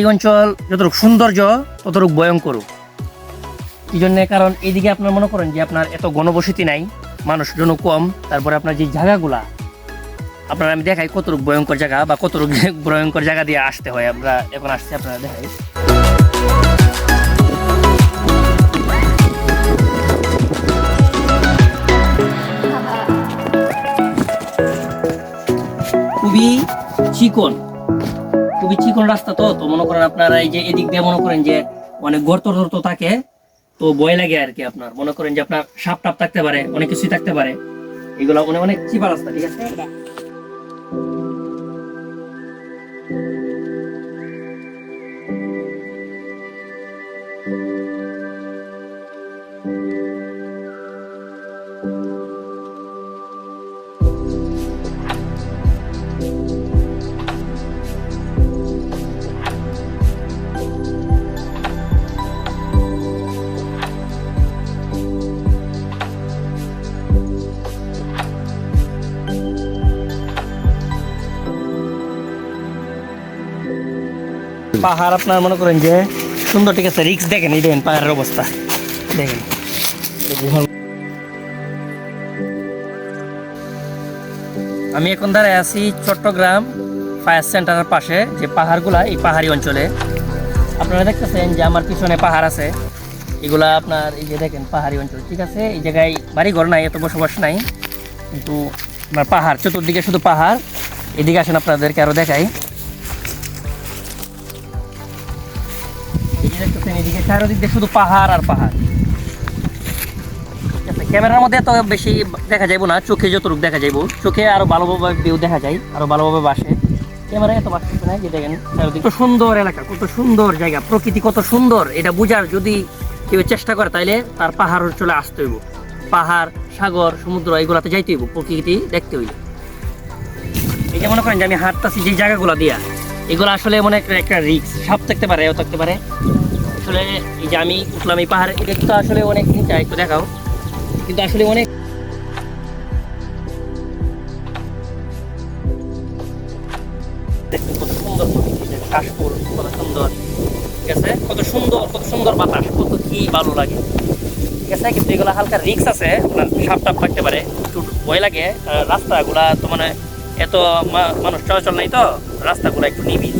পাহাড়ি অঞ্চল, যতটুকু সৌন্দর্য, ততটুকু ভয়ঙ্কর। এই জন্যে কারণ এইদিকে আপনার মনে করেন যে আপনার এত গণবসতি নাই মানুষজন কম, তারপরে আপনার যে জায়গাগুলা, আপনার আমি দেখাই কতটুকু ভয়ঙ্কর জায়গা বা কতটুকু ভয়ঙ্কর জায়গা দিয়ে আসতে হয়, আমরা এখন আসছি আপনারা দেখাই। খুবই চিকন। খুবই চিকন রাস্তা তো তো মনে করেন আপনারা এই যে এদিক দিয়ে মনে করেন যে অনেক গর্ত টর্ত থাকে, তো ভয় লাগে আর কি আপনার। মনে করেন যে আপনার সাপ টাপ থাকতে পারে, অনেক কিছুই থাকতে পারে। এগুলো অনেক অনেক চিপা রাস্তা, ঠিক আছে? পাহাড়, আপনার মনে করেন যে সুন্দর, ঠিক আছে রিক্স দেখেন, এই দেখেন পাহাড়ের অবস্থা। দেখেন। আমি এখন দাঁড়ায় আছি চট্টগ্রাম ফায়ার সেন্টারের পাশে, যে পাহাড়গুলা এই পাহাড়ি অঞ্চলে। আপনারা দেখতেছেন যে আমার পিছনে পাহাড় আছে। এগুলা আপনার এই যে দেখেন পাহাড়ি অঞ্চল, ঠিক আছে? এই জায়গায় বাড়ি ঘর নাই, এত বসবাস নাই। কিন্তু আপনার পাহাড়, চতুর্দিকে শুধু পাহাড়। এদিকে আসেন আপনাদেরকে আরও দেখাই। এদিকে চারোদিক দিয়ে শুধু পাহাড় আর পাহাড়। ক্যামেরার মধ্যে এত বেশি দেখা যাইব না, চোখে যতটুকু দেখা যাইব, চোখে আরও ভালোভাবে ভিউ দেখা যায়, আরও ভালোভাবে বাসে ক্যামেরায় এত বাসতেছে না যে দেখেন চারোদিকে। কত সুন্দর এলাকা, কত সুন্দর জায়গা, প্রকৃতি কত সুন্দর, এটা বুঝার যদি কেউ চেষ্টা করে তাইলে তার পাহাড় চলে আসতে হইব। পাহাড়, সাগর, সমুদ্র, এগুলাতে যাইতে হইব, প্রকৃতি দেখতে হইব। এই যে মনে করেন যে আমি হাঁটতাছি যে জায়গাগুলো দিয়া, এগুলো আসলে মনে একটা রিক্স সাপ থাকতে পারে, এও থাকতে পারে। আসলে এই যে আমি উঠলাম এই পাহাড়ে, এটা তো আসলে অনেক নিচা একটু দেখাও। কিন্তু আসলে অনেক কত সুন্দর কত সুন্দর কি ভালো লাগে। ঠিক আছে? কিন্তু হালকা রিক্স আছে সাপ টাপ থাকতে পারে, একটু ভয় লাগে। রাস্তাগুলা তো মানে এত মানুষ চলাচল নাই তো, রাস্তাগুলো একটু নিবি